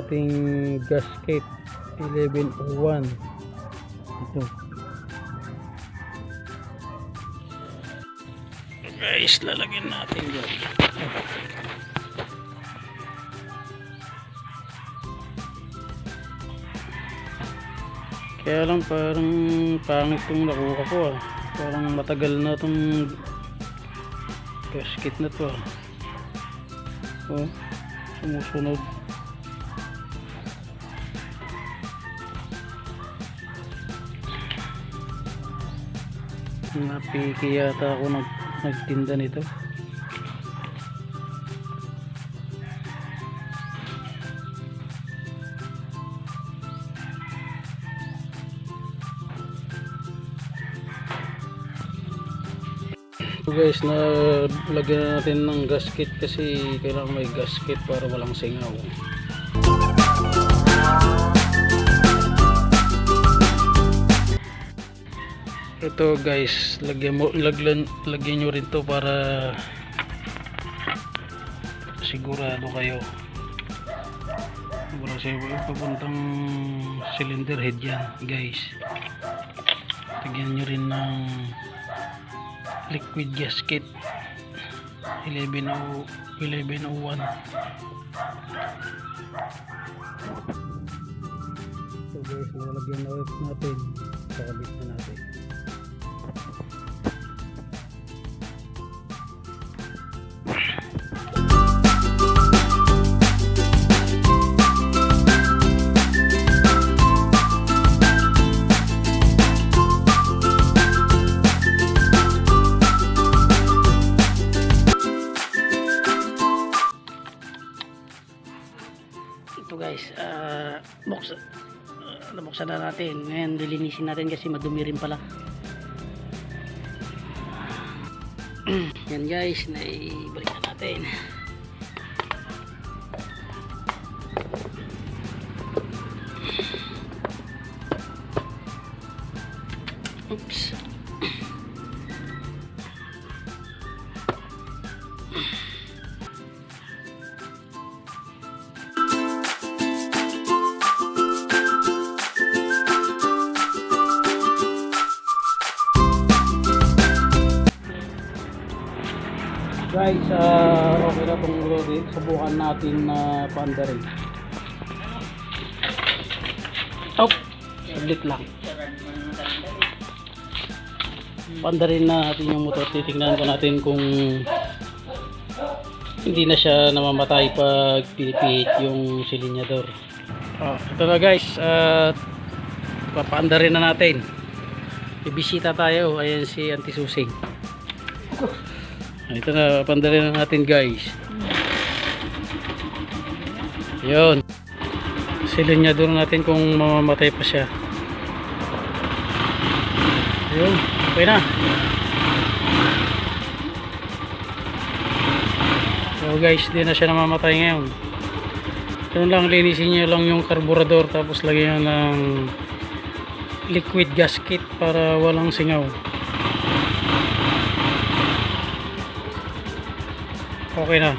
ating gasket 1101 ito. Guys lalagyan natin yan kaya lang parang pangit tong nakuha ko ah. Parang matagal na tong gasket na to ah. Oh sumusunod. Napiki yata ako nag, nagtinda nito So guys, na lagyan na natin ng gasket kasi kailangan may gasket para walang singaw. Ito guys, lagyan mo lagyan, lagyan nyo rin to para sigurado kayo. Kayo yung papuntang cylinder head yan guys. Lagyan nyo rin ng liquid gasket. 1101 1101 so guys lalagyan na natin. Kakabit na natin guys uh, buksan uh, nabuksan na natin. Ngayon lilinisin natin kasi madumi rin pala. Yan guys naibalik na natin. Oops guys uh, okay na itong lori subukan natin na paanda rin oh saglit lang. Paanda rin natin yung motor. Titignan ko natin kung hindi na siya namamatay pag pinipihit yung silinyador. Oh, ito na guys at papaanda rin na natin. Bibisita tayo. Ayan si Auntie Susing ito na, pandarin na natin guys. Yun. Silinyador natin kung mamamatay pa siya. Yun, okay na. So guys, di na siya namamatay ngayon. Yun lang, linisin nyo lang yung karburador tapos lagyan ng liquid gasket para walang singaw. Okay na.